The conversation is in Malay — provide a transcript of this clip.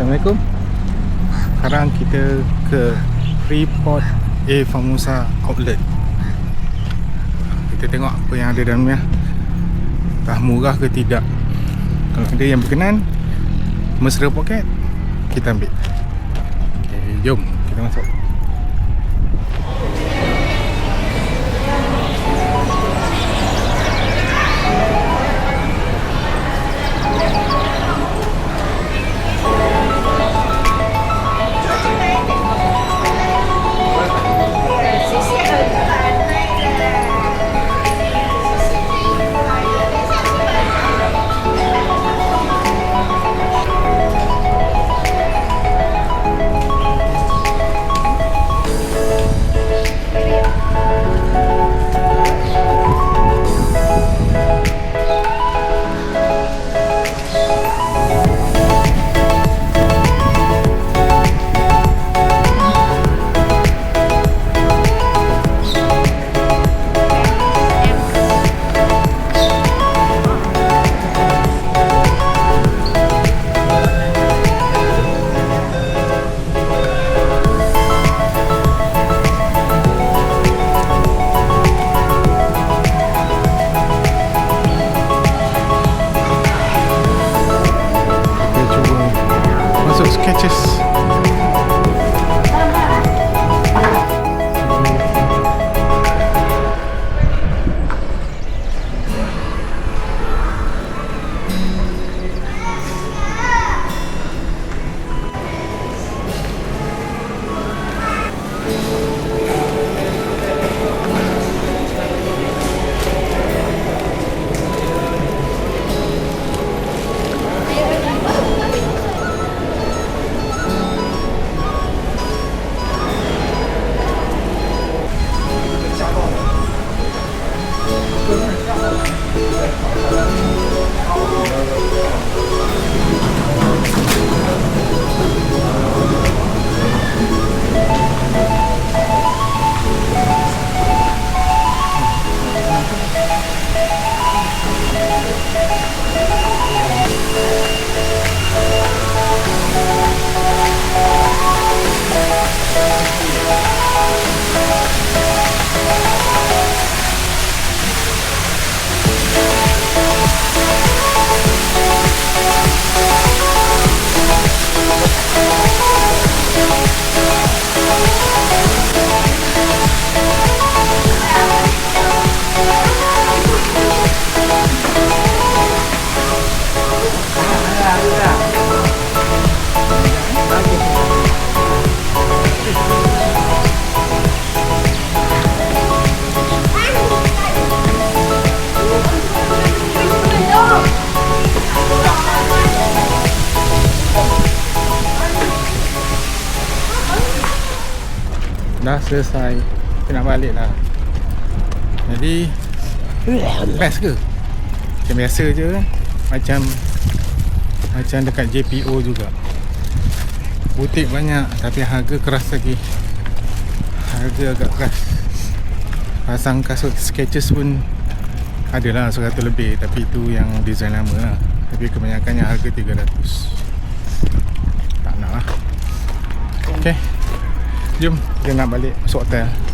Assalamualaikum. Sekarang kita ke Freeport A Famusa Outlet. Kita tengok apa yang ada dalam ni lah. Entah murah ke tidak? Kalau ada yang berkenan Mesra poket Kita ambil. Okay, jom kita masuk Dah selesai. Nak balik lah. Jadi Best ke? Macam biasa je. Macam Macam dekat JPO juga. Butik banyak Tapi harga keras lagi. Harga agak keras. Pasang kasut sketches pun Adalah 100 lebih Tapi itu yang design lama lah. Tapi kebanyakannya harga 300 Tak nak lah. Okay Jom. Kita nak balik masuk hotel